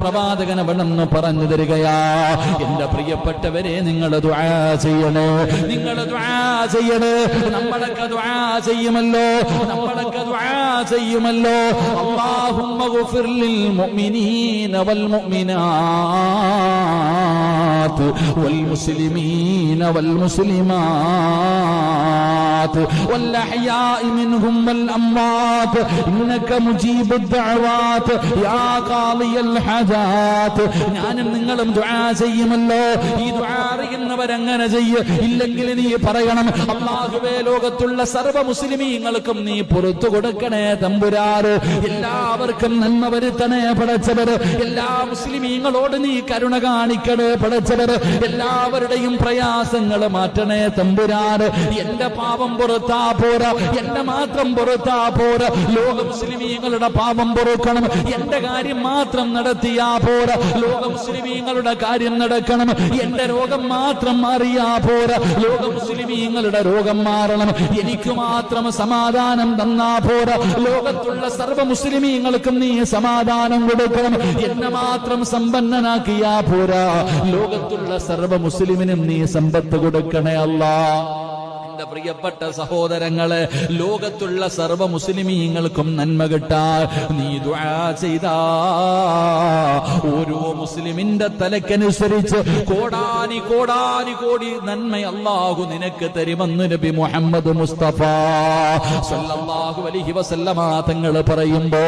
പ്രവാചകൻ അവിടെന്ന് പറഞ്ഞു തരികയാ. എന്റെ പ്രിയപ്പെട്ടവരെ നിങ്ങൾ ചെയ്യണേ. നിങ്ങൾ ചെയ്യണേ. നമ്മളൊക്കെ ചെയ്യുമല്ലോ. നമ്മളൊക്കെ ചെയ്യുമല്ലോ. അല്ലാഹുമ്മ ഗുഫിർ ലിൽ മുഅ്മിനീന വൽ വൽ മുസ്ലിമീന വൽ മുസ്ലിമാത്ത് والأحياء منهم والأموات إنك مجيب الدعوات يا قاضي الحاجات ഞാനും നിങ്ങളും ദുആ ചെയ്യുമല്ലോ ഈ ദുആ അറിയുന്നവരങ്ങനെ ചെയ്യ ഇല്ലെങ്കിൽ നീ പറയണം അള്ളാഹുവേ ലോകത്തുള്ള സർവ്വ മുസ്ലിമീങ്ങൾക്കും നീ പുറത്തു കൊടുക്കണേ തമ്പുരാറ് എല്ലാവർക്കും നന്മ വരുത്തണേ പടച്ചവർ എല്ലാ മുസ്ലിമീങ്ങളോട് നീ കരുണ കാണിക്കണേ പടച്ചവർ എല്ലാവരുടെയും പ്രയാസങ്ങൾ മാറ്റണേ തമ്പുരാറ് എന്റെ പാപം പുറത്താ പോര. എന്റെ മാത്രം പുറത്താ പോര. ലോക മുസ്ലിമീങ്ങളുടെ പാപം പൊറുക്കണം. എന്റെ കാര്യം മാത്രം നടത്തിയാ പോര. ലോക മുസ്ലിമീങ്ങളുടെ കാര്യം നടക്കണം. എന്റെ രോഗം മാത്രം മാറിയാ പോര. ലോക മുസ്ലിമീങ്ങളുടെ രോഗം മാറണം. എനിക്ക് മാത്രം സമാധാനം തന്നാ പോര. ലോകത്തുള്ള സർവ മുസ്ലിമീങ്ങൾക്കും നീ സമാധാനം കൊടുക്കണം. എന്നെ മാത്രം സമ്പന്നനാക്കിയാ പോരാ. ലോകത്തുള്ള സർവ മുസ്ലിമിനും നീ സമ്പത്ത് കൊടുക്കണേ അല്ലാ. എന്റെ പ്രിയപ്പെട്ട സഹോദരങ്ങളെ ലോകത്തുള്ള സർവ മുസ്ലിമീങ്ങൾക്കും നന്മ കിട്ടാ. നീ ചെയ്താ. ഓരോ മുസ്ലിമിന്റെ തലക്കനുസരിച്ച് കോടാനി കോടാനി കോടി നന്മ അള്ളാഹു നിനക്ക് തരുമെന്ന് നബി മുഹമ്മദ് മുസ്തഫ. സല്ലല്ലാഹു അലൈഹി വസല്ലമ തങ്ങൾ പറയുമ്പോ